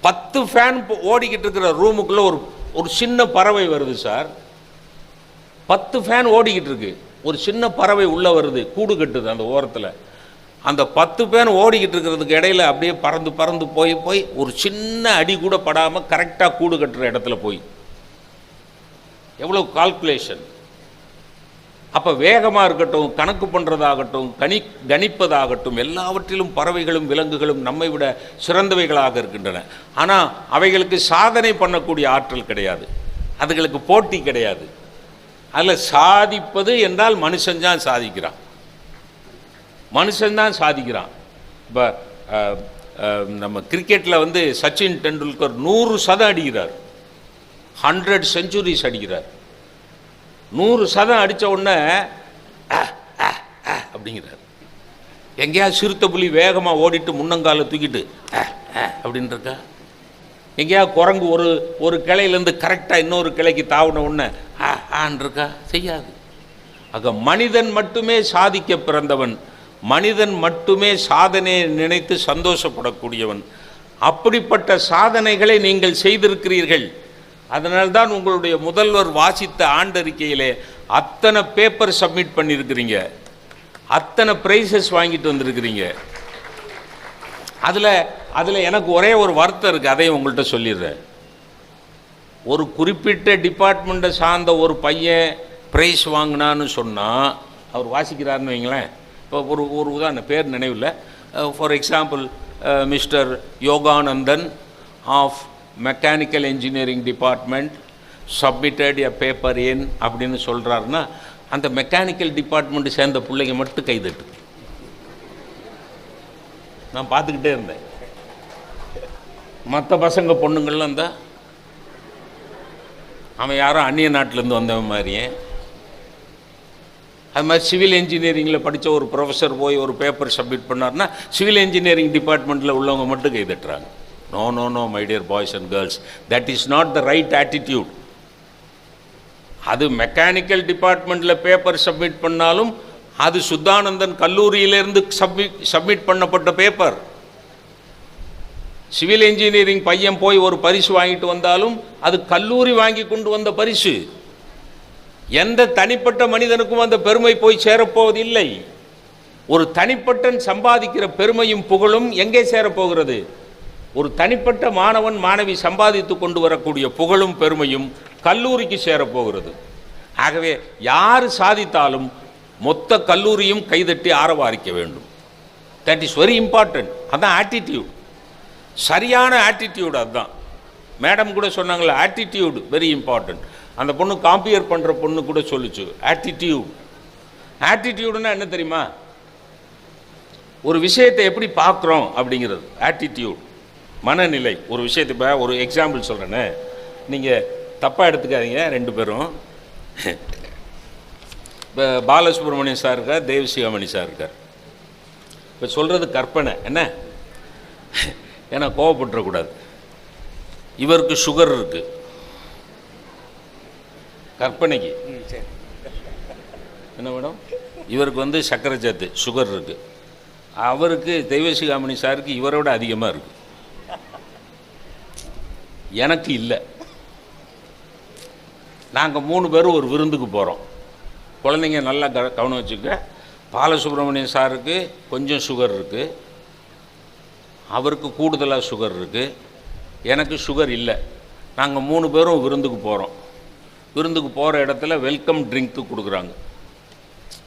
பத்து ஃபேன் ஓடிக்கிட்டு இருக்கிற ரூமுக்குள்ளே ஒரு ஒரு சின்ன பறவை வருது சார் பத்து ஃபேன் ஓடிக்கிட்டு இருக்கு. ஒரு சின்ன பறவை உள்ளே வருது கூடு கட்டுது அந்த ஓரத்தில். அந்த பத்து ஃபேன் ஓடிக்கிட்டு இருக்கிறதுக்கு இடையில அப்படியே பறந்து பறந்து போய் போய் ஒரு சின்ன அடி கூட படாமல் கரெக்டாக கூடு கட்டுற இடத்துல போய். எவ்வளோ கால்குலேஷன் அப்போ வேகமாக இருக்கட்டும் கணக்கு பண்ணுறதாகட்டும் கணி கணிப்பதாகட்டும் எல்லாவற்றிலும் பறவைகளும் விலங்குகளும் நம்மை விட சிறந்தவைகளாக இருக்கின்றன. ஆனால் அவைகளுக்கு சாதனை பண்ணக்கூடிய ஆற்றல் கிடையாது. அதுகளுக்கு போட்டி கிடையாது. அதில் சாதிப்பது என்றால் மனுஷன்தான் சாதிக்கிறான். மனுஷன்தான் சாதிக்கிறான். இப்போ நம்ம கிரிக்கெட்டில் வந்து சச்சின் டெண்டுல்கர் நூறு சதம் அடிக்கிறார். ஹண்ட்ரட் செஞ்சுரிஸ் அடிக்கிறார். நூறு சதம் அடித்த உடனே அப்படிங்கிறார். எங்கேயாவது சிறுத்தை புலி வேகமாக ஓடிட்டு முன்னங்காலை தூக்கிட்டு அஹ், அஹ் அப்படின்னு இருக்கா எங்கேயாவது குரங்கு ஒரு ஒரு கிளையிலேருந்து கரெக்டாக இன்னொரு கிளைக்கு தாவின உடனே ஆ ஆன்னு இருக்கா செய்யாது. ஆக மனிதன் மட்டுமே சாதிக்க பிறந்தவன் மனிதன் மட்டுமே சாதனையை நினைத்து சந்தோஷப்படக்கூடியவன். அப்படிப்பட்ட சாதனைகளை நீங்கள் செய்திருக்கிறீர்கள். அதனால்தான் உங்களுடைய முதல்வர் வாசித்த ஆண்டறிக்கையிலே அத்தனை பேப்பர் சப்மிட் பண்ணியிருக்கிறீங்க. அத்தனை ப்ரைஸஸ் வாங்கிட்டு வந்திருக்கிறீங்க. அதில் அதில் எனக்கு ஒரே ஒரு வருத்தம் இருக்குது அதையும் உங்கள்கிட்ட சொல்லிடுறேன். ஒரு குறிப்பிட்ட டிபார்ட்மெண்ட்டை சார்ந்த ஒரு பையன் ப்ரைஸ் வாங்கினான்னு சொன்னால் அவர் வாசிக்கிறாருன்னு வைங்களேன். இப்போ ஒரு ஒரு உதாரணம் பேர் நினைவில் for example mister Yoganandan of mechanical engineering department submitted a paper என் அப்படின்னு சொல்கிறாருன்னா அந்த மெக்கானிக்கல் டிபார்ட்மெண்ட்டு சேர்ந்த பிள்ளைங்க மட்டும் கைதட்டு. நான் பார்த்துக்கிட்டே இருந்தேன். மற்ற பசங்க பொண்ணுங்கள்லாம் இருந்தால் அவன் யாரோ அந்நிய நாட்டிலேருந்து வந்தவன் மாதிரியே. அது மாதிரி சிவில் இன்ஜினியரிங்கில் படித்த ஒரு ப்ரொஃபஸர் போய் ஒரு பேப்பர் சப்மிட் பண்ணார்னா சிவில் இன்ஜினியரிங் டிபார்ட்மெண்ட்டில் உள்ளவங்க மட்டும் கைதட்டுறாங்க. No no no my dear boys and girls that is not the right attitude அது மெக்கானிக்கல் டிபார்ட்மெண்ட்டில் பேப்பர் சப்மிட் பண்ணாலும் அது சுத்தானந்தன் கல்லூரியிலேருந்து சப்மிட் சப்மிட் பண்ணப்பட்ட பேப்பர் சிவில் இன்ஜினியரிங் பையன் போய் ஒரு பரிசு வாங்கிட்டு வந்தாலும் அது கல்லூரி வாங்கி கொண்டு வந்த பரிசு. எந்த தனிப்பட்ட மனிதனுக்கும் அந்த பெருமை போய் சேரப்போவதில்லை. ஒரு தனிப்பட்டன் சம்பாதிக்கிற பெருமையும் புகழும் எங்கே சேரப்போகிறது? ஒரு தனிப்பட்ட மாணவன் மாணவி சம்பாதித்து கொண்டு வரக்கூடிய புகழும் பெருமையும் கல்லூரிக்கு சேரப்போகிறது. ஆகவே யார் சாதித்தாலும் மொத்த கல்லூரியும் கைதட்டி ஆரவாரிக்க வேண்டும். தட் இஸ் வெரி இம்பார்ட்டன்ட் அதுதான் ஆட்டிடியூட் சரியான ஆட்டிடியூடு அதுதான். மேடம் கூட சொன்னாங்களே ஆட்டிடியூட் வெரி இம்பார்ட்டன்ட் அந்த பொண்ணு காம்பியர் பண்ணுற பொண்ணு கூட சொல்லுச்சு ஆட்டிடியூட் ஆட்டிடியூடுன்னா என்ன தெரியுமா? ஒரு விஷயத்தை எப்படி பார்க்குறோம் அப்படிங்கிறது ஆட்டிடியூட் மனநிலை. ஒரு விஷயத்தை இப்போ ஒரு எக்ஸாம்பிள் சொல்கிறேன்னு நீங்கள் தப்பாக எடுத்துக்காதீங்க ரெண்டு பேரும். இப்போ பாலசுப்ரமணியம் சார் இருக்கார் தேவசிகாமணி சார் இருக்கார். இப்போ சொல்கிறது கற்பனை. என்ன? ஏன்னா கோவப்பட்டுறக்கூடாது. இவருக்கு சுகர் இருக்குது கற்பனைக்கு. என்ன மேடம்? இவருக்கு வந்து சக்கரை சத்து சுகர் இருக்குது அவருக்கு தெய்வசிகாமணி சாருக்கு இவரோட அதிகமாக இருக்குது எனக்கு இல்லை. நாங்கள் மூணு பேரும் ஒரு விருந்துக்கு போகிறோம் குழந்தைங்க நல்லா க கவனம் வச்சுக்க. பாலசுப்ரமணியம் சாருக்கு கொஞ்சம் சுகர் இருக்குது அவருக்கு கூடுதலாக சுகர் இருக்குது எனக்கு சுகர் இல்லை. நாங்கள் மூணு பேரும் விருந்துக்கு போகிறோம் விருந்துக்கு போகிற இடத்துல வெல்கம் ட்ரிங்க்கு கொடுக்குறாங்க.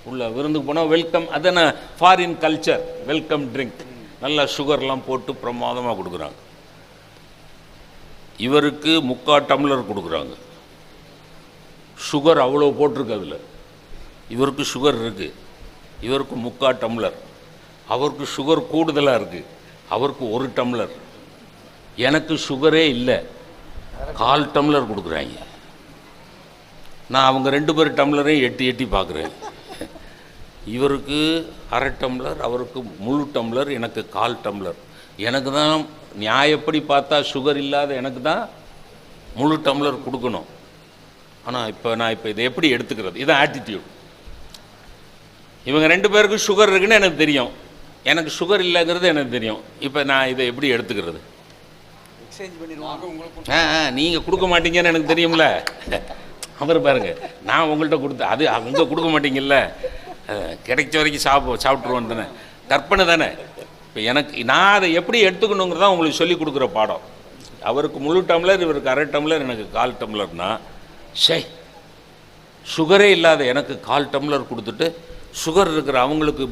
உள்ள விருந்துக்கு போனால் வெல்கம் அதான ஃபாரின் கல்ச்சர் வெல்கம் ட்ரிங்க் நல்லா சுகர்லாம் போட்டு பிரமாதமாக கொடுக்குறாங்க. இவருக்கு முக்கா டம்ளர் கொடுக்குறாங்க. சுகர் அவ்வளோ போட்டிருக்கு அதில் இவருக்கு சுகர் இருக்குது இவருக்கு முக்கா டம்ளர். அவருக்கு சுகர் கூடுதலாக இருக்குது அவருக்கு ஒரு டம்ளர். எனக்கு சுகரே இல்லை. கால் டம்ளர் கொடுக்குறாங்க. நான் அவங்க ரெண்டு பேர் டம்ளரையும் எட்டி எட்டி பார்க்குறேன். இவருக்கு அரை டம்ளர் அவருக்கு முழு டம்ளர் எனக்கு கால் டம்ளர். எனக்கு தான் நியாயப்படி பார்த்தா சுகர் இல்லாத எனக்கு தான் முழு டம்ளர் கொடுக்கணும். ஆனால் இப்போ நான் இப்போ இதை எப்படி எடுத்துக்கிறது? இதான் ஆட்டிடியூட் இவங்க ரெண்டு பேருக்கும் சுகர் இருக்குன்னு எனக்கு தெரியும். எனக்கு சுகர் இல்லைங்கிறது எனக்கு தெரியும். இப்போ நான் இதை எப்படி எடுத்துக்கிறது? எக்ஸ்சேஞ்ச் பண்ணிடுவோம். ஆ நீங்கள் கொடுக்க மாட்டீங்கன்னு எனக்கு தெரியும்ல. அவர் பாருங்க நான் உங்கள்கிட்ட கொடுத்து அது அங்கே கொடுக்க மாட்டீங்கல்ல. கிடைச்ச வரைக்கும் சாப்பிட சாப்பிட்ருவோம் தானே. கற்பனை தானே. இப்போ எனக்கு நான் அதை எப்படி எடுத்துக்கணுங்கிறதா உங்களுக்கு சொல்லி கொடுக்குற பாடம். அவருக்கு முழு டம்ளர் இவருக்கு அரை டம்ளர் எனக்கு கால் டம்ளர்னா சே சுகரே இல்லாத எனக்கு கால் டம்ளர் கொடுத்துட்டு சுகர் இருக்கிற அவங்களுக்கு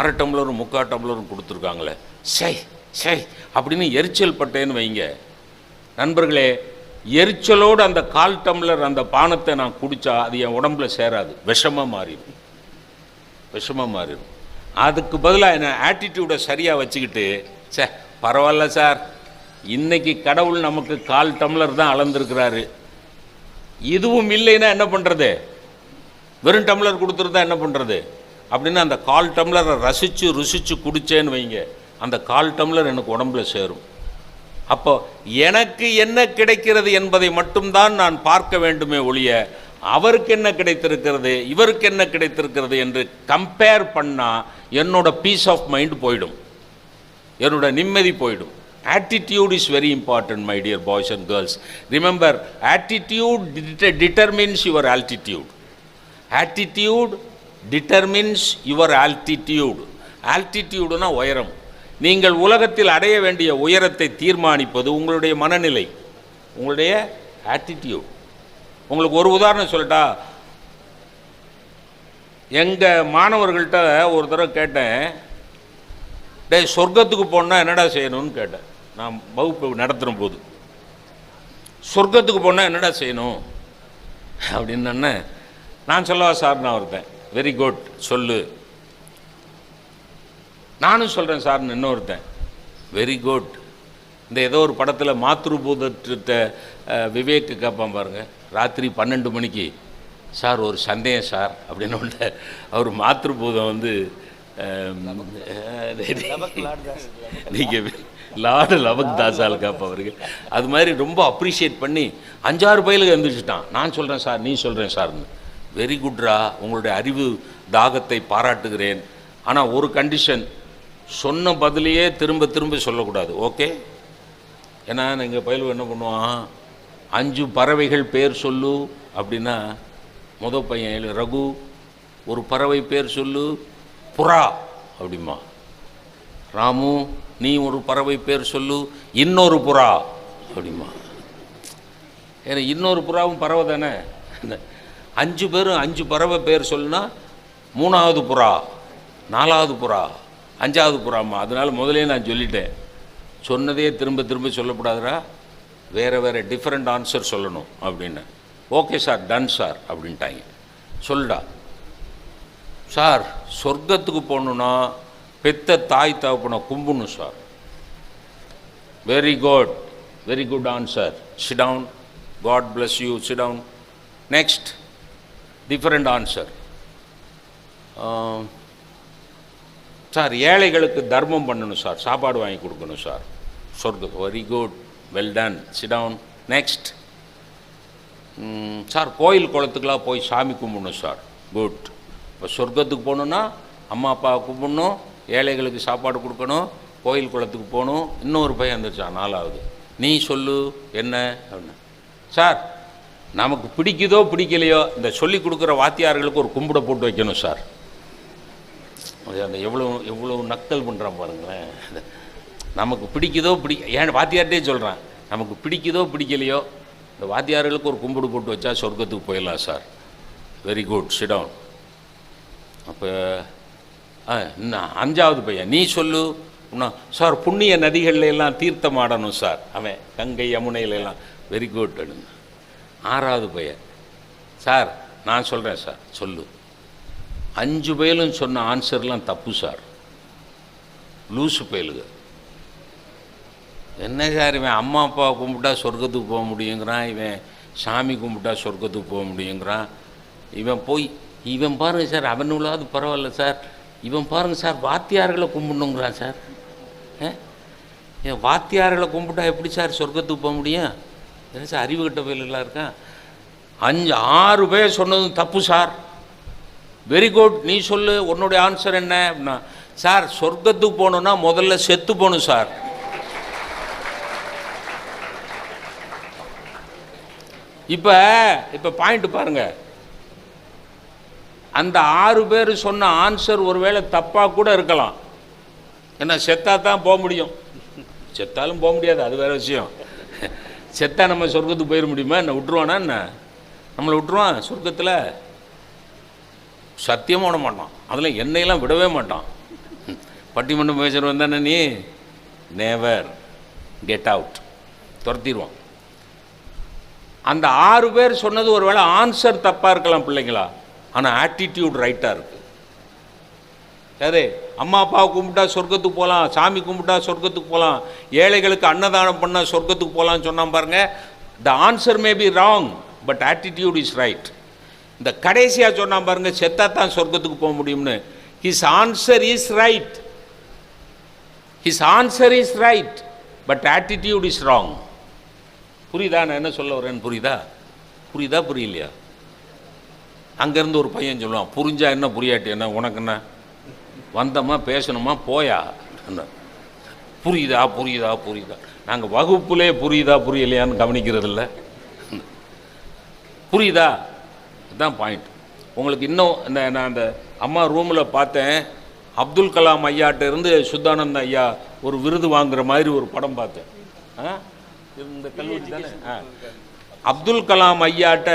அரை டம்ளரும் முக்கால் டம்ளரும் கொடுத்துருக்காங்களே. சை சை அப்படின்னு எரிச்சல் பட்டேன்னு வைங்க. நண்பர்களே எரிச்சலோடு அந்த கால் டம்ளர் அந்த பானத்தை நான் குடித்தா அது என் உடம்புல சேராது. விஷமாக மாறிடும். விஷமாக மாறிடும். அதுக்கு பதிலாக என்ன ஆட்டிடியூடை சரியாக வச்சுக்கிட்டு சே பரவாயில்ல சார். இன்னைக்கு கடவுள் நமக்கு கால் டம்ளர் தான் அளந்திருக்கிறாரு. இதுவும் இல்லைன்னா என்ன பண்ணுறது வெறும் டம்ளர் கொடுத்துருந்தா என்ன பண்ணுறது அப்படின்னு அந்த கால் டம்ளரை ரசித்து ருசித்து குடித்தேன்னு வைங்க. அந்த கால் டம்ளர் எனக்கு உடம்புல சேரும். அப்போ எனக்கு என்ன கிடைக்கிறது என்பதை மட்டும்தான் நான் பார்க்க வேண்டுமே ஒழிய அவருக்கு என்ன கிடைத்திருக்கிறது இவருக்கு என்ன கிடைத்திருக்கிறது என்று கம்பேர் பண்ணால் என்னோட பீஸ் ஆஃப் மைண்ட் போயிடும். என்னோட நிம்மதி போயிடும். Attitude is very important my dear boys and girls remember attitude determines your altitude attitude determines your altitude. ஆல்டிடியூடுனா உயரம். நீங்கள் உலகத்தில் அடைய வேண்டிய உயரத்தை தீர்மானிப்பது உங்களுடைய மனநிலை உங்களுடைய ஆட்டிடியூட் உங்களுக்கு ஒரு உதாரணம் சொல்லட்டா? எங்கள் மாணவர்கள்ட்ட ஒரு தடவை கேட்டேன். டேய் சொர்க்கத்துக்கு போனால் என்னடா செய்யணும்னு கேட்டேன். நான் வகுப்பு நடத்துகிற போது. சொர்க்கத்துக்கு போனால் என்னடா செய்யணும்? அப்படின்னு நான் சொல்லவா சார்? நான் ஒருத்தன். வெரி குட் சொல்லு. நானும் சொல்கிறேன் சார்னு இன்னொருத்தன். வெரி குட் இந்த ஏதோ ஒரு படத்தில் மாத்ருபூதத்தை விவேக் கேட்பான் பாருங்க. ராத்திரி பன்னெண்டு மணிக்கு சார் ஒரு சந்தேகம் சார் அப்படின்னு ஒன்று அவர் மாத்ருபூதம் வந்து நீங்கள் லார்டு லவக் தாசால் காப்ப அவர்கள் அது மாதிரி ரொம்ப அப்ரிஷியேட் பண்ணி அஞ்சாறு பயிலுக்கு எழுந்திரிச்சிட்டான் நான் சொல்கிறேன் சார் நீ சொல்கிறேன் சார்னு. வெரி குட்ரா உங்களுடைய அறிவு தாகத்தை பாராட்டுகிறேன். ஆனால் ஒரு கண்டிஷன் சொன்ன பதிலையே திரும்ப திரும்ப சொல்லக்கூடாது. ஓகே? ஏன்னா எங்கள் பயிலு என்ன பண்ணுவான்? அஞ்சு பறவைகள் பேர் சொல்லு அப்படின்னா முத பையன் எழு ரகு ஒரு பறவை பேர் சொல்லு புறா அப்படிமா ராமு நீ ஒரு பறவை பேர் சொல்லு இன்னொரு புறா அப்படிமா ஏன்னா இன்னொரு புறாவும் பறவை தானே? அஞ்சு பேரும் அஞ்சு பறவை பேர் சொல்லுனா மூணாவது புறா நாலாவது புறா அஞ்சாவது புறாமா அதனால் முதலே நான் சொல்லிட்டேன். சொன்னதே திரும்ப திரும்ப சொல்லக்கூடாதுடா வேறு வேறு டிஃப்ரெண்ட் ஆன்சர் சொல்லணும் அப்படின்னு. ஓகே சார் டன் சார் அப்படின்ட்டாங்க. சொல்லுடா. சார் சொர்க்கத்துக்கு போகணுன்னா பெத்த தாய் தகப்பனை கும்பிடணும் sir very good very good answer sit down God bless you sit down next different answer sir ஏழைகளுக்கு தர்மம் பண்ணணும் சார் சாப்பாடு வாங்கி கொடுக்கணும் சார் சொர்க்க very good well done sit down next sir கோயில் குளத்துக்கெலாம் போய் சாமி கும்பிடணும் சார். குட் இப்போ சொர்க்கத்துக்கு போகணுன்னா அம்மா அப்பா கும்பிடணும் ஏழைகளுக்கு சாப்பாடு கொடுக்கணும் கோயில் குளத்துக்கு போகணும். இன்னொரு பையன் வந்துருச்சான் நாலாவது. நீ சொல்லு என்ன? அப்படின்னு. சார் நமக்கு பிடிக்குதோ பிடிக்கலையோ இந்த சொல்லி கொடுக்குற வாத்தியார்களுக்கு ஒரு கும்பிட போட்டு வைக்கணும் சார். அந்த எவ்வளோ எவ்வளோ நக்கல் பண்ணுறான் பாருங்களேன். நமக்கு பிடிக்குதோ பிடி ஏன் வாத்தியார்ட்டே சொல்கிறான் நமக்கு பிடிக்குதோ பிடிக்கலையோ இந்த வாத்தியார்களுக்கு ஒரு கும்பிடு போட்டு வச்சா சொர்க்கத்துக்கு போயிடலாம் சார். வெரி குட் சிடவுன் அப்போ ஆ இன்னும் அஞ்சாவது பையன். நீ சொல்லு. இன்னும் சார் புண்ணிய நதிகள்ல எல்லாம் தீர்த்தம் ஆடணும் சார். அவன் கங்கை யமுனையில எல்லாம். வெரி குட் ஆறாவது பையன். சார் நான் சொல்கிறேன் சார். சொல்லு. அஞ்சு பயலும் சொன்ன ஆன்சர்லாம் தப்பு சார். லூசு பயலுகள் என்ன சார் இவன் அம்மா அப்பா கும்பிட்டா சொர்க்கத்துக்கு போக முடியுங்கிறான் இவன் சாமி கும்பிட்டா சொர்க்கத்துக்கு போக முடியுங்கிறான். இவன் போய் இவன் பாருங்கள் சார் அவனுள்ளாவது பரவாயில்ல சார். இவன் பாருங்கள் சார் வாத்தியார்களை கும்பிடணுங்கிறான் சார். ஆ? ஏன் வாத்தியார்களை கும்பிட்டா எப்படி சார் சொர்க்கத்துக்கு போக முடியும்? என்ன சார் அறிவு கட்ட பயிலெல்லாம் இருக்கான்? அஞ்சு ஆறு பேர் சொன்னதும் தப்பு சார். வெரி குட் நீ சொல்லு உன்னுடைய ஆன்சர் என்ன அப்படின்னா சார் சொர்க்கத்துக்கு போகணுன்னா முதல்ல செத்து போகணும் சார். இப்போ இப்போ பாயிண்ட் பாருங்க. அந்த ஆறு பேர் சொன்ன ஆன்சர் ஒருவேளை தப்பாக கூட இருக்கலாம். ஏன்னா செத்தா தான் போக முடியும். செத்தாலும் போக முடியாது அது வேற விஷயம். செத்தா நம்ம சொர்க்கத்துக்கு போயிட முடியுமா? என்ன விட்டுருவானா என்ன? நம்மளை விட்டுருவான் சொர்க்கத்தில். சத்தியமாக விட மாட்டான். அதில் என்னையெல்லாம் விடவே மாட்டான். பட்டிமன்றம் பேசுகிறவன் தானே நீ? நேவர் கெட் அவுட் துரத்திடுவான். அந்த ஆறு பேர் சொன்னது ஒருவேளை ஆன்சர் தப்பாக இருக்கலாம் பிள்ளைங்களா? ஆனால் ஆட்டிடியூட் ரைட்டாக இருக்கு. சரி அம்மா அப்பாவை கும்பிட்டா சொர்க்கத்துக்கு போகலாம் சாமி கும்பிட்டா சொர்க்கத்துக்கு போகலாம் ஏழைகளுக்கு அன்னதானம் பண்ணால் சொர்க்கத்துக்கு போகலான்னு சொன்னால் பாருங்கள் the answer may be wrong but attitude is right இந்த கடைசியாக சொன்னான் பாருங்கள் செத்தா தான் சொர்க்கத்துக்கு போக முடியும்னு. His answer is right his answer is right but attitude is wrong புரியுதா? நான் என்ன சொல்ல வரேன்னு புரியுதா? புரியுதா? புரியலையா? அங்கேருந்து ஒரு பையன் சொல்லுவான் புரிஞ்சா என்ன புரியாட்டி? என்ன உனக்கு என்ன? வந்தோமா பேசணுமா? போயா? புரியுதா? புரியுதா? புரியுதா? நாங்கள் வகுப்புலே புரியுதா புரியலையான்னு கவனிக்கிறது இல்லை புரியுதா? இதுதான் பாயிண்ட் உங்களுக்கு இன்னும் இந்த நான் அந்த அம்மா ரூமில் பார்த்தேன். அப்துல் கலாம் ஐயாட்ட இருந்து சுத்தானந்த ஐயா ஒரு விருது வாங்குற மாதிரி ஒரு படம் பார்த்தேன். ஆ? இந்த கல்லூரி தானே? அப்துல் கலாம் ஐயாட்ட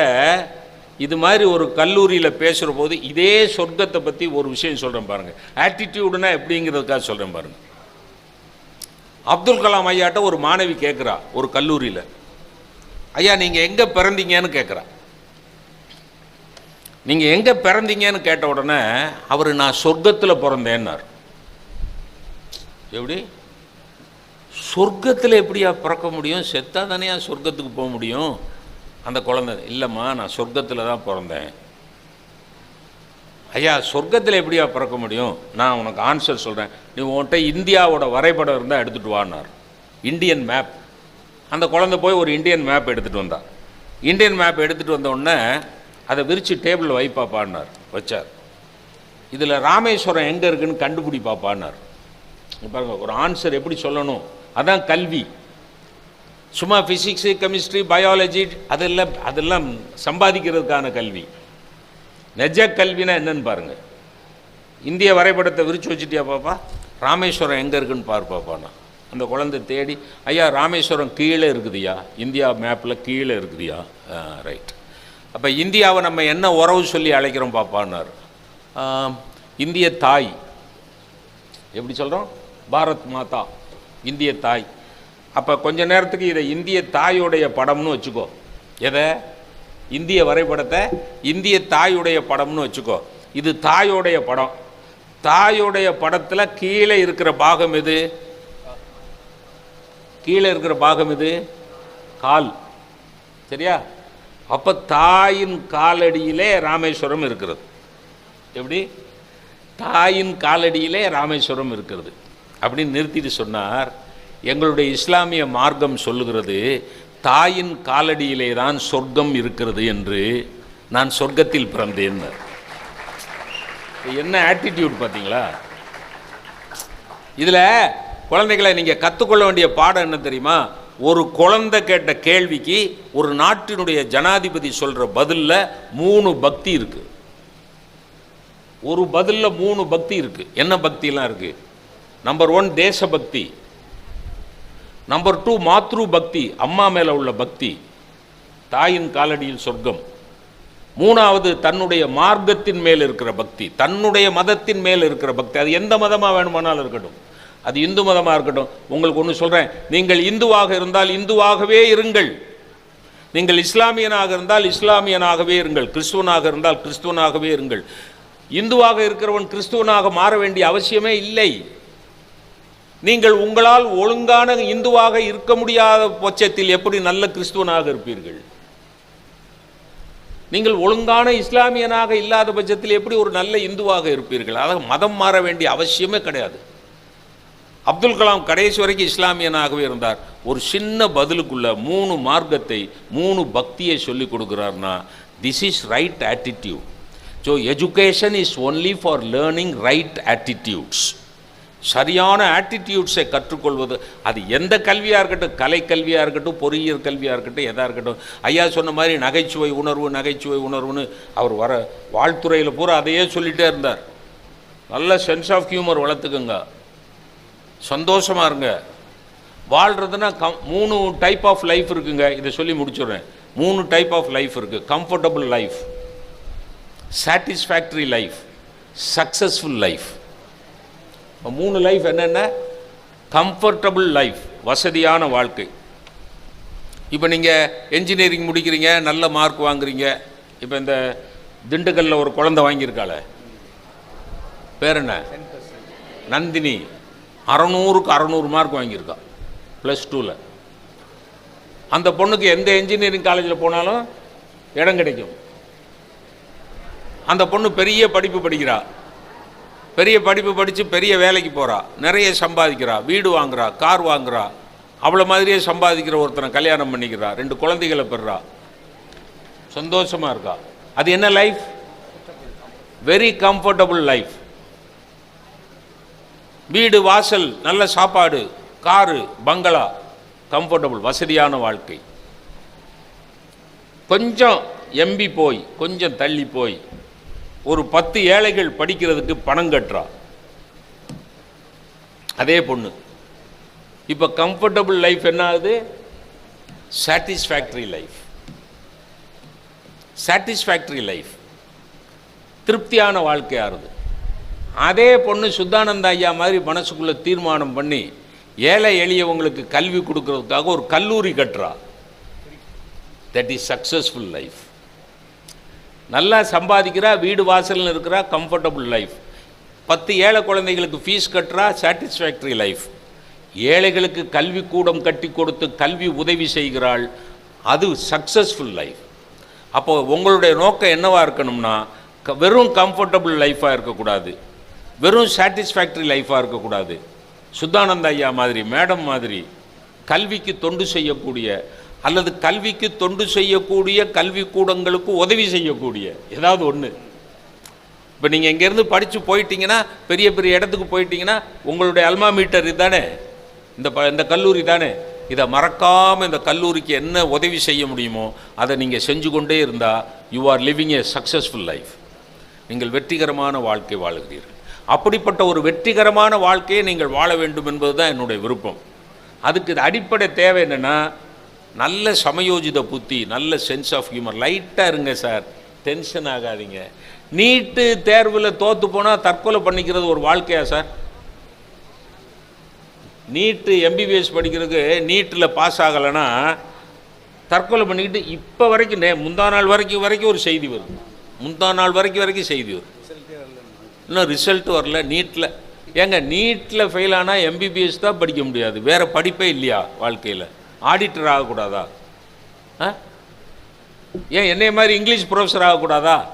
இது மாதிரி ஒரு கல்லூரியில் பேசுகிற போது இதே சொர்க்கத்தை பற்றி ஒரு விஷயம் சொல்கிறேன் பாருங்கள் ஆட்டிடியூடுனா எப்படிங்கிறதுக்காக சொல்கிறேன் பாருங்கள் அப்துல் கலாம் ஐயாட்ட ஒரு மாணவி கேட்குறா ஒரு கல்லூரியில். ஐயா நீங்கள் எங்கே பிறந்தீங்கன்னு கேட்குறா நீங்கள் எங்கே பிறந்தீங்கன்னு கேட்ட உடனே அவர் நான் சொர்க்கத்தில் பிறந்தேன்னார். எப்படி? சொர்க்கத்தில் எப்படியா பிறக்க முடியும்? செத்தா தானே சொர்க்கத்துக்கு போக முடியும்? அந்த குழந்தை. இல்லைம்மா நான் சொர்க்கத்தில் தான் பிறந்தேன். ஐயா சொர்க்கத்தில் எப்படியா பிறக்க முடியும்? நான் உனக்கு ஆன்சர் சொல்கிறேன் நீ உன்கிட்ட இந்தியாவோட வரைபடம் இருந்தால் எடுத்துகிட்டு வானார் இந்தியன் மேப் அந்த குழந்தை போய் ஒரு இந்தியன் மேப் எடுத்துகிட்டு வந்தார் இந்தியன் மேப் எடுத்துகிட்டு வந்த உடனே அதை விரித்து டேபிள் வை பாடினார் வச்சார். இதில் ராமேஸ்வரம் எங்கே இருக்குன்னு கண்டுபிடி பாப்பான்னார் பாருங்கள் பாருங்க ஒரு ஆன்சர் எப்படி சொல்லணும்? அதான் கல்வி. சும்மா ஃபிசிக்ஸு கெமிஸ்ட்ரி பயாலஜி அதெல்லாம் அதெல்லாம் சம்பாதிக்கிறதுக்கான கல்வி. நெஜ கல்வினா என்னன்னு பாருங்கள் இந்திய வரைபடத்தை விரிச்சு வச்சுட்டியா பாப்பா? ராமேஸ்வரம் எங்கே இருக்குன்னு பாரு பாப்பாண்ணா அந்த குழந்தை தேடி ஐயா ராமேஸ்வரம் கீழே இருக்குதுயா? இந்தியா மேப்பில் கீழே இருக்குதுயா? ரைட் அப்போ இந்தியாவை நம்ம என்ன உறவு சொல்லி அழைக்கிறோம் பாப்பான்னார். இந்திய தாய். எப்படி சொல்கிறோம் பாரத் மாதா. இந்திய தாய். அப்போ கொஞ்ச நேரத்துக்கு இதை இந்திய தாயுடைய படம்னு வச்சுக்கோ. எதை? இந்திய வரைபடத்தை இந்திய தாயுடைய படம்னு வச்சுக்கோ. இது தாயோடைய படம். தாயோடைய படத்தில் கீழே இருக்கிற பாகம் எது? கீழே இருக்கிற பாகம் எது? கால். சரியா? அப்போ தாயின் காலடியிலே ராமேஸ்வரம் இருக்கிறது. எப்படி? தாயின் காலடியிலே ராமேஸ்வரம் இருக்கிறது. அப்படின்னு நிறுத்திட்டு சொன்னார். எங்களுடைய இஸ்லாமிய மார்க்கம் சொல்லுகிறது தாயின் காலடியிலே தான் சொர்க்கம் இருக்கிறது என்று நான் சொர்க்கத்தில் பிறந்தேன். என்ன ஆட்டிடியூட் பார்த்தீங்களா? இதில் குழந்தைகளை நீங்கள் கற்றுக்கொள்ள வேண்டிய பாடம் என்ன தெரியுமா? ஒரு குழந்தை கேட்ட கேள்விக்கு ஒரு நாட்டினுடைய ஜனாதிபதி சொல்கிற பதிலில் மூணு பக்தி இருக்குது ஒரு பதிலில் மூணு பக்தி இருக்குது என்ன பக்திலாம் இருக்குது நம்பர் ஒன் தேசபக்தி நம்பர் டூ மாத்ரு பக்தி அம்மா மேலே உள்ள பக்தி தாயின் காலடியில் சொர்க்கம். மூணாவது தன்னுடைய மார்க்கத்தின் மேல் இருக்கிற பக்தி தன்னுடைய மதத்தின் மேல் இருக்கிற பக்தி. அது எந்த மதமாக வேணுமானாலும் இருக்கட்டும். அது இந்து மதமாக இருக்கட்டும். உங்களுக்கு ஒன்று சொல்கிறேன் நீங்கள் இந்துவாக இருந்தால் இந்துவாகவே இருங்கள். நீங்கள் இஸ்லாமியனாக இருந்தால் இஸ்லாமியனாகவே இருங்கள். கிறிஸ்துவனாக இருந்தால் கிறிஸ்துவனாகவே இருங்கள். இந்துவாக இருக்கிறவன் கிறிஸ்துவனாக மாற வேண்டிய அவசியமே இல்லை. நீங்கள் உங்களால் ஒழுங்கான இந்துவாக இருக்க முடியாத பட்சத்தில் எப்படி நல்ல கிறிஸ்துவனாக இருப்பீர்கள்? நீங்கள் ஒழுங்கான இஸ்லாமியனாக இல்லாத பட்சத்தில் எப்படி ஒரு நல்ல இந்துவாக இருப்பீர்கள்? அதாவது மதம் மாற வேண்டிய அவசியமே கிடையாது. அப்துல் கலாம் கடைசி வரைக்கும் இஸ்லாமியனாகவே இருந்தார். ஒரு சின்ன பதிலுக்குள்ள மூணு மார்க்கத்தை மூணு பக்தியை சொல்லி கொடுக்குறாருன்னா this is right attitude so education is only for learning right attitudes சரியான ஆட்டிடியூட்ஸை கற்றுக்கொள்வது. அது எந்த கல்வியாக இருக்கட்டும் கலை கல்வியாக இருக்கட்டும் பொறியியல் கல்வியாக இருக்கட்டும் எதாக இருக்கட்டும். ஐயா சொன்ன மாதிரி நகைச்சுவை உணர்வு நகைச்சுவை உணர்வுன்னு அவர் வர வாழ்த்துறையில் பூரா அதையே சொல்லிகிட்டே இருந்தார். நல்ல சென்ஸ் ஆஃப் ஹியூமர் வளர்த்துக்குங்க. சந்தோஷமாக இருங்க. வாழ்கிறதுனா கம் மூணு டைப் ஆஃப் லைஃப் இருக்குங்க. இதை சொல்லி முடிச்சுடுறேன். மூணு டைப் ஆஃப் லைஃப் இருக்குது comfortable life satisfactory life successful life இப்போ மூணு லைஃப் என்னென்ன? கம்ஃபர்டபுள் லைஃப் வசதியான வாழ்க்கை. இப்போ நீங்கள் என்ஜினியரிங் முடிக்கிறீங்க நல்ல மார்க் வாங்குறீங்க. இப்போ இந்த திண்டுக்கல்லில் ஒரு குழந்தை வாங்கியிருக்காள. பேர் என்ன? நந்தினி. அறநூறுக்கு அறநூறு மார்க் வாங்கியிருக்கா. ப்ளஸ் டூவில் அந்த பொண்ணுக்கு எந்த என்ஜினியரிங் காலேஜில் போனாலும் இடம் கிடைக்கும். அந்த பொண்ணு பெரிய படிப்பு படிக்கிறா. பெரிய படிப்பு படித்து பெரிய வேலைக்கு போகிறா நிறைய சம்பாதிக்கிறா. வீடு வாங்குறா கார் வாங்குறா. அவளை மாதிரியே சம்பாதிக்கிற ஒருத்தனை கல்யாணம் பண்ணிக்கிறா. ரெண்டு குழந்தைகளை பெறா. சந்தோஷமாக இருக்கா. அது என்ன லைஃப் வெரி கம்ஃபர்டபுள் லைஃப் வீடு வாசல் நல்ல சாப்பாடு காரு பங்களா. கம்ஃபர்டபுள் வசதியான வாழ்க்கை. கொஞ்சம் எம்பி போய் கொஞ்சம் தள்ளி போய் ஒரு பத்து ஏழைகள் படிக்கிறதுக்கு பணம் கட்டுறா. அதே பொண்ணு. இப்போ கம்ஃபர்டபுள் லைஃப் என்ன ஆகுது? சாட்டிஸ்ஃபேக்டரி லைஃப் சாட்டிஸ்ஃபேக்டரி லைஃப் திருப்தியான வாழ்க்கையாகுது அதே பொண்ணு சுத்தானந்த ஐயா மாதிரி மனசுக்குள்ளே தீர்மானம் பண்ணி ஏழை எளியவங்களுக்கு கல்வி கொடுக்கறதுக்காக ஒரு கல்லூரி கட்டுறா. தட் இஸ் சக்ஸஸ்ஃபுல் லைஃப் நல்லா சம்பாதிக்கிறா வீடு வாசலில் இருக்கிறா கம்ஃபர்டபுள் லைஃப் பத்து ஏழை குழந்தைகளுக்கு ஃபீஸ் கட்டுறா சாட்டிஸ்ஃபேக்டரி லைஃப் ஏழைகளுக்கு கல்வி கூடம் கட்டி கொடுத்து கல்வி உதவி செய்கிறாள் அது சக்ஸஸ்ஃபுல் லைஃப் அப்போ உங்களுடைய நோக்கம் என்னவாக இருக்கணும்னா க- வெறும் கம்ஃபர்டபுள் லைஃபாக இருக்கக்கூடாது. வெறும் சாட்டிஸ்ஃபேக்டரி லைஃபாக இருக்கக்கூடாது. சுத்தானந்த ஐயா மாதிரி மேடம் மாதிரி கல்விக்கு தொண்டு செய்யக்கூடிய அல்லது கல்விக்கு தொண்டு செய்யக்கூடிய கல்வி கூடங்களுக்கு உதவி செய்யக்கூடிய ஏதாவது ஒன்று இப்போ நீங்கள் இங்கேருந்து படித்து போயிட்டீங்கன்னா பெரிய பெரிய இடத்துக்கு போயிட்டீங்கன்னா உங்களுடைய அல்மா மீட்டர் இதுதானே இந்த ப இந்த கல்லூரி தானே? இதை மறக்காமல் இந்த கல்லூரிக்கு என்ன உதவி செய்ய முடியுமோ அதை நீங்கள் செஞ்சு கொண்டே இருந்தால் you are living a successful life நீங்கள் வெற்றிகரமான வாழ்க்கை வாழுகிறீர்கள். அப்படிப்பட்ட ஒரு வெற்றிகரமான வாழ்க்கையை நீங்கள் வாழ வேண்டும் என்பது தான் என்னுடைய விருப்பம். அதுக்கு அடிப்படை தேவை என்னென்னா நல்ல சமயோஜித புத்தி நல்ல சென்ஸ் ஆஃப் ஹியூமர் லைட்டாக இருங்க சார் டென்ஷன் ஆகாதீங்க. நீட்டு தேர்வில் தோற்று போனால் தற்கொலை பண்ணிக்கிறது ஒரு வாழ்க்கையா சார் நீட்டு எம்பிபிஎஸ் படிக்கிறதுக்கு நீட்டில் பாஸ் ஆகலைன்னா தற்கொலை பண்ணிக்கிட்டு இப்போ வரைக்கும் நே முந்தா நாள் வரைக்கும் வரைக்கும் ஒரு செய்தி வரும். முந்தா நாள் வரைக்கும் வரைக்கும் செய்தி வரும். இன்னும் ரிசல்ட் வரல நீட்டில். ஏங்க நீட்டில் ஃபெயில் ஆனால் எம்பிபிஎஸ் தான் படிக்க முடியாது. வேறு படிப்பே இல்லையா வாழ்க்கையில்? ஆடிட்டர் ஆகக்கூடாதா? ஆ? ஏன் என்னைய மாதிரி இங்கிலீஷ் ப்ரொஃபஸர் ஆகக்கூடாதா?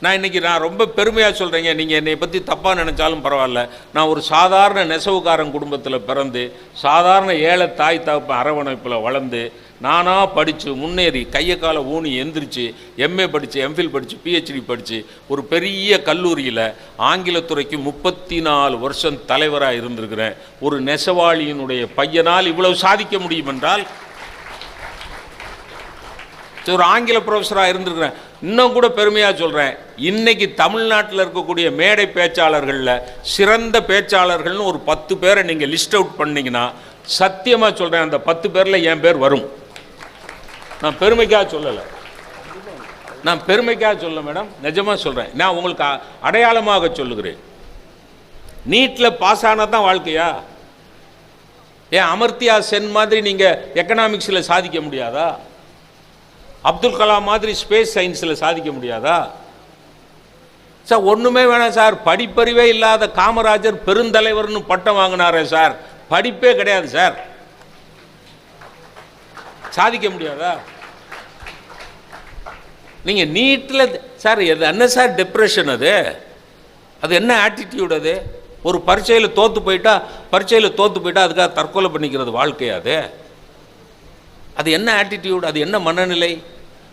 நான் இன்னைக்கு நான் ரொம்ப பெருமையாக சொல்கிறேங்க நீங்கள் என்னை பற்றி தப்பாக நினச்சாலும் பரவாயில்ல. நான் ஒரு சாதாரண நெசவுக்காரன் குடும்பத்தில் பிறந்து சாதாரண ஏழை தாய் தகப்பன் அரவணைப்பில் வளர்ந்து நானாக படித்து முன்னேறி கையை காலை ஊனி எந்திரிச்சு எம்ஏ படித்து எம்ஃபில் படித்து பிஹெச்டி படித்து ஒரு பெரிய கல்லூரியில் ஆங்கிலத்துறைக்கு முப்பத்தி நாலு வருஷம் தலைவராக இருந்திருக்கிறேன். ஒரு நெசவாளியினுடைய பையனால் இவ்வளவு சாதிக்க முடியும் என்றால் சரி, ஒரு ஆங்கில ப்ரொஃபஸராக இருந்திருக்கிறேன். இன்னும் கூட பெருமையாக சொல்கிறேன் இன்றைக்கி தமிழ்நாட்டில் இருக்கக்கூடிய மேடை பேச்சாளர்களில் சிறந்த பேச்சாளர்கள்னு ஒரு பத்து பேரை நீங்கள் லிஸ்ட் அவுட் பண்ணிங்கன்னா சத்தியமாக சொல்கிறேன் அந்த பத்து பேரில் என் பேர் வரும். நான் பெருமைக்காக சொல்லலை. நான் பெருமைக்காக சொல்ல மேடம் நிஜமாக சொல்கிறேன் நான் உங்களுக்கு அடையாளமாக சொல்லுகிறேன். நீட்டில் பாஸ் ஆனால் தான் வாழ்க்கையா? ஏன் அமர்த்தியா சென் மாதிரி நீங்கள் எக்கனாமிக்ஸில் சாதிக்க முடியாதா? அப்துல் கலாம் மாதிரி ஸ்பேஸ் சயின்ஸில் சாதிக்க முடியாதா? சார் ஒன்றுமே வேணாம் சார். படிப்பறிவே இல்லாத காமராஜர் பெருந்தலைவர்னு பட்டம் வாங்கினாரே சார். படிப்பே கிடையாது சார். சாதிக்க முடியாதா? நீங்கள் நீட்டில் சார் அது என்ன சார் டிப்ரெஷன் அது. அது என்ன ஆட்டிடியூட் அது? ஒரு பரீட்சையில் தோற்று போயிட்டா பரீட்சையில் தோற்று போயிட்டா அதுக்காக தற்கொலை பண்ணிக்கிறது வாழ்க்கையா அது. அது என்ன ஆட்டிடியூட் அது என்ன மனநிலை?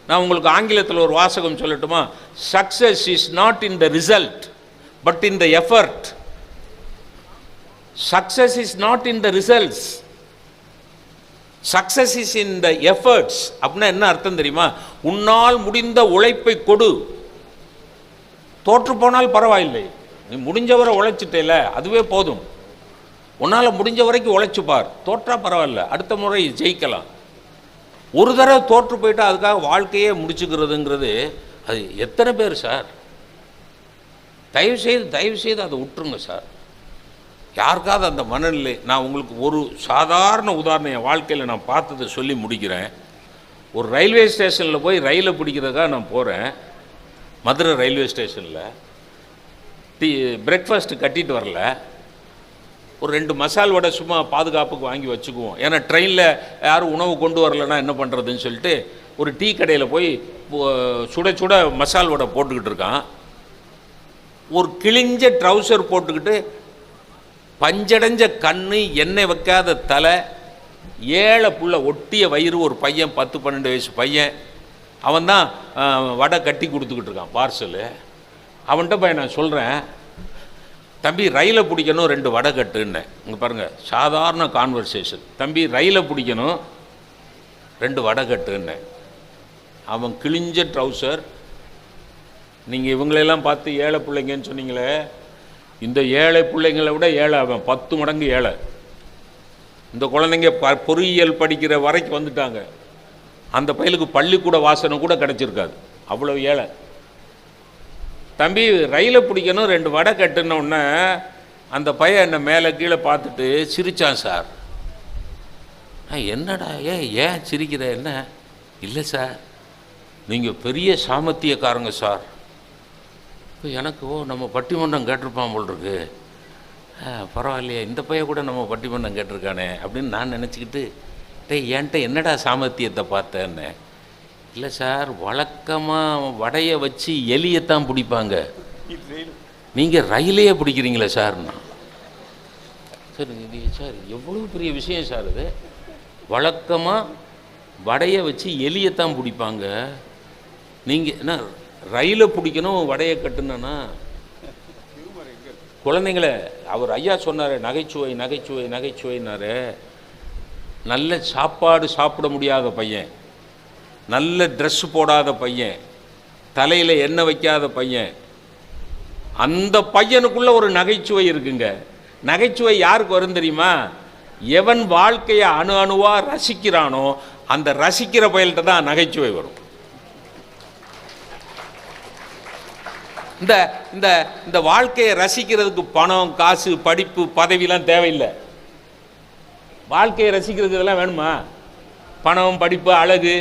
நான் உங்களுக்கு ஆங்கிலத்தில் ஒரு வாசகம் சொல்லட்டுமா? Success is not in the result but in the effort success is not in the results success is in the efforts அப்படின்னா என்ன அர்த்தம் தெரியுமா? உன்னால் முடிந்த உழைப்பை கொடு. தோற்று போனால் பரவாயில்லை. நீ முடிஞ்சவரை உழைச்சிட்டேல அதுவே போதும். உன்னால் முடிஞ்ச வரைக்கும் உழைச்சி பார். தோற்றா பரவாயில்ல. அடுத்த முறை ஜெயிக்கலாம். ஒரு தடவை தோற்று போயிட்டா அதுக்காக வாழ்க்கையே முடிச்சுக்கிறதுங்கிறது அது எத்தனை பேர் சார்? தயவு செய்து தயவு செய்து அதை விட்டுருங்க சார். யாருக்காவது அந்த மனநிலை நான் உங்களுக்கு ஒரு சாதாரண உதாரணம் என் வாழ்க்கையில் நான் பார்த்ததை சொல்லி முடிக்கிறேன். ஒரு ரயில்வே ஸ்டேஷனில் போய் ரயிலை பிடிக்கிறதுக்காக நான் போகிறேன் மதுரை ரயில்வே ஸ்டேஷனில். டீ பிரேக்ஃபாஸ்ட்டு கட்டிட்டு வரல. ஒரு ரெண்டு மசால் வடை சும்மா பாதுகாப்புக்கு வாங்கி வச்சுக்குவோம். ஏன்னா ட்ரெயினில் யாரும் உணவு கொண்டு வரலன்னா என்ன பண்ணுறதுன்னு சொல்லிட்டு ஒரு டீ கடையில் போய் சுட சுட மசால் வடை போட்டுக்கிட்டு இருக்கான். ஒரு கிழிஞ்ச ட்ரௌசர் போட்டுக்கிட்டு பஞ்சடைஞ்ச கண்ணு எண்ணெய் வைக்காத தலை ஏழை புள்ள ஒட்டிய வயிறு ஒரு பையன் பத்து பன்னெண்டு வயசு பையன் அவன் தான் வடை கட்டி கொடுத்துக்கிட்டு இருக்கான் பார்சலு அவன்கிட்ட பையன் நான் சொல்கிறேன் தம்பி ரயிலை பிடிக்கணும் ரெண்டு வடை கட்டுன்னேன் இங்கே பாருங்கள் சாதாரண கான்வர்சேஷன் தம்பி ரயிலை பிடிக்கணும் ரெண்டு வடை கட்டுன்னேன் அவன் கிழிஞ்ச ட்ரௌசர் நீங்கள் இவங்களெல்லாம் பார்த்து ஏழை பிள்ளைங்கன்னு சொன்னீங்களே இந்த ஏழை பிள்ளைங்களை விட ஏழை அவன் பத்து மடங்கு ஏழை. இந்த குழந்தைங்க ப பொறியியல் படிக்கிற வரைக்கும் வந்துட்டாங்க. அந்த பயலுக்கு பள்ளிக்கூட வாசனை கூட கிடச்சிருக்காது. அவ்வளோ ஏழை. தம்பி ரயிலை பிடிக்கணும் ரெண்டு வடை கட்டுனோடனே அந்த பையன் என்னை மேலே கீழே பார்த்துட்டு சிரிச்சான் சார். என்னடா ஏன் ஏன் சிரிக்கிற என்ன? இல்லை சார். நீங்கள் பெரிய சாமர்த்தியக்காரங்க சார். இப்போ எனக்கு ஓ நம்ம பட்டிமன்றம் கேட்டிருப்பான் போல் இருக்கு ஆ, பரவாயில்லையே இந்த பையன் கூட நம்ம பட்டிமன்றம் கேட்டிருக்கானே அப்படின்னு நான் நினச்சிக்கிட்டு டே என்கிட்ட என்னடா சாமர்த்தியத்தை பார்த்தேன்னு? இல்லை சார் வழக்கமாக வடையை வச்சு எலியைத்தான் பிடிப்பாங்க. நீங்கள் ரயிலையே பிடிக்கிறீங்களே சார்னா சார் இது சார் எவ்வளோ பெரிய விஷயம் சார் இது? வழக்கமாக வடையை வச்சு எலியைத்தான் பிடிப்பாங்க. நீங்கள் என்ன ரயிலை பிடிக்கணும் வடையை கட்டுனா குழந்தைங்கள அவர் ஐயா சொன்னார் நகைச்சுவை நகைச்சுவை நகைச்சுவைனாரு நல்ல சாப்பாடு சாப்பிட முடியாத பையன். நல்ல ட்ரெஸ் போடாத பையன். தலையில் எண்ணெய் வைக்காத பையன். அந்த பையனுக்குள்ளே ஒரு நகைச்சுவை இருக்குங்க. நகைச்சுவை யாருக்கு வரும் தெரியுமா? எவன் வாழ்க்கையை அணு அணுவாக ரசிக்கிறானோ அந்த ரசிக்கிற பயல்கிட்ட தான் நகைச்சுவை வரும். இந்த இந்த இந்த வாழ்க்கையை ரசிக்கிறதுக்கு பணம் காசு படிப்பு பதவிலாம் தேவையில்லை. வாழ்க்கையை ரசிக்கிறதுக்கு இதெல்லாம் வேணுமா? பணம் படிப்பு அழகு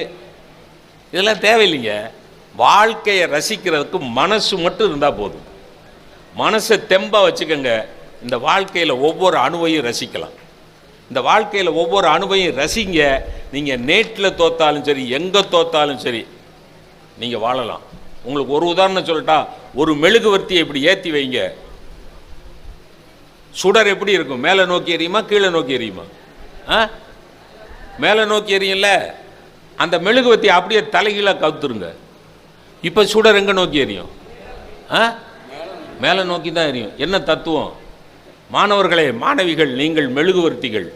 இதெல்லாம் தேவையில்லைங்க. வாழ்க்கையை ரசிக்கிறதுக்கு மனசு மட்டும் இருந்தால் போதும். மனசை தெம்பாக வச்சுக்கோங்க. இந்த வாழ்க்கையில் ஒவ்வொரு அணுவையும் ரசிக்கலாம். இந்த வாழ்க்கையில் ஒவ்வொரு அணுவையும் ரசிங்க. நீங்கள் நேட்டில் தோத்தாலும் சரி எங்கே தோத்தாலும் சரி நீங்கள் வாழலாம். உங்களுக்கு ஒரு உதாரணம் சொல்லட்டா ஒரு மெழுகுவர்த்தியை இப்படி ஏற்றி வைங்க. சுடர் எப்படி இருக்கும்? மேலே நோக்கி எரியுமா கீழே நோக்கி எரியுமா ஆ? மேலே நோக்கி எரியும்ல அந்த மெழுகுவர்த்தியை அப்படியே தலைகீழாக கவுத்துருங்க. இப்போ சுடர் எங்கே நோக்கி எரியும்? ஆ? மேலே நோக்கி தான் எரியும். என்ன தத்துவம்? மாணவர்களே மாணவிகள் நீங்கள் மெழுகுவர்த்திகள்.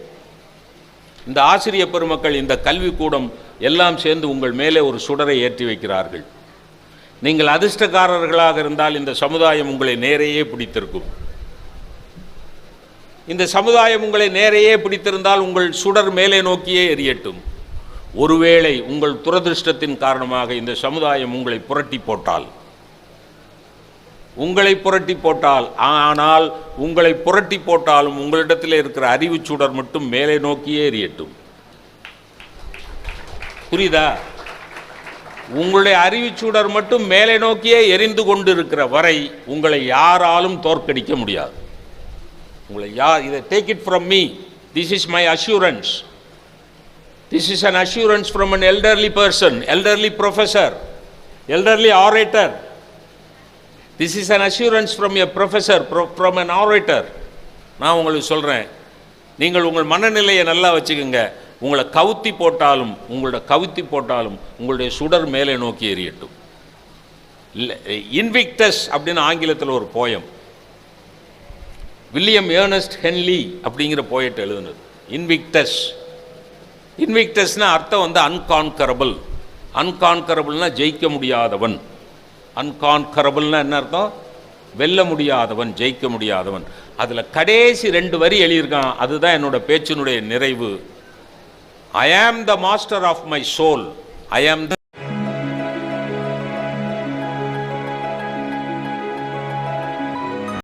இந்த ஆசிரிய பெருமக்கள் இந்த கல்விக்கூடம் எல்லாம் சேர்ந்து உங்கள் மேலே ஒரு சுடரை ஏற்றி வைக்கிறார்கள். நீங்கள் அதிர்ஷ்டக்காரர்களாக இருந்தால் இந்த சமுதாயம் உங்களை நேரையே பிடித்திருக்கும். இந்த சமுதாயம் உங்களை நேரையே பிடித்திருந்தால் உங்கள் சுடர் மேலே நோக்கியே எரியட்டும். ஒருவேளை உங்கள் துரதிருஷ்டத்தின் காரணமாக இந்த சமுதாயம் உங்களை புரட்டி போட்டால். உங்களை புரட்டி போட்டால் ஆனால் உங்களை புரட்டி போட்டாலும் உங்களிடத்தில் இருக்கிற அறிவுச் சுடர் மட்டும் மேலே நோக்கியே எரியட்டும். புரியுதா? உங்களுடைய அறிவுச்சூடர் மட்டும் மேலே நோக்கியே எரிந்து கொண்டிருக்கிற வரை உங்களை யாராலும் தோற்கடிக்க முடியாது. உங்களை யார் இதை take it from me this is my assurance this is an assurance from an elderly person elderly professor elderly orator this is an assurance from a professor from an orator நான் உங்களுக்கு சொல்கிறேன் நீங்கள் உங்கள் மனநிலையை நல்லா வச்சுக்கோங்க. உங்களை கவுத்தி போட்டாலும் உங்களோட கவுத்தி போட்டாலும் உங்களுடைய சுடர் மேலே நோக்கி எரியட்டும் இல்லை இன்விக்டஸ் அப்படின்னு ஆங்கிலத்தில் ஒரு போயம் வில்லியம் ஏர்னஸ்ட் ஹென்லி அப்படிங்கிற போயட் எழுதுனது. இன்விக்டஸ் இன்விக்டஸ்னா அர்த்தம் வந்து அன்கான்கரபிள் அன்கான்கரபிள்னா ஜெயிக்க முடியாதவன். அன்கான்கரபிள்னா என்ன அர்த்தம்? வெல்ல முடியாதவன் ஜெயிக்க முடியாதவன். அதில் கடைசி ரெண்டு வரி எழுதியிருக்கான். அதுதான் என்னோட பேச்சினுடைய நிறைவு. I am the master of my soul. I am the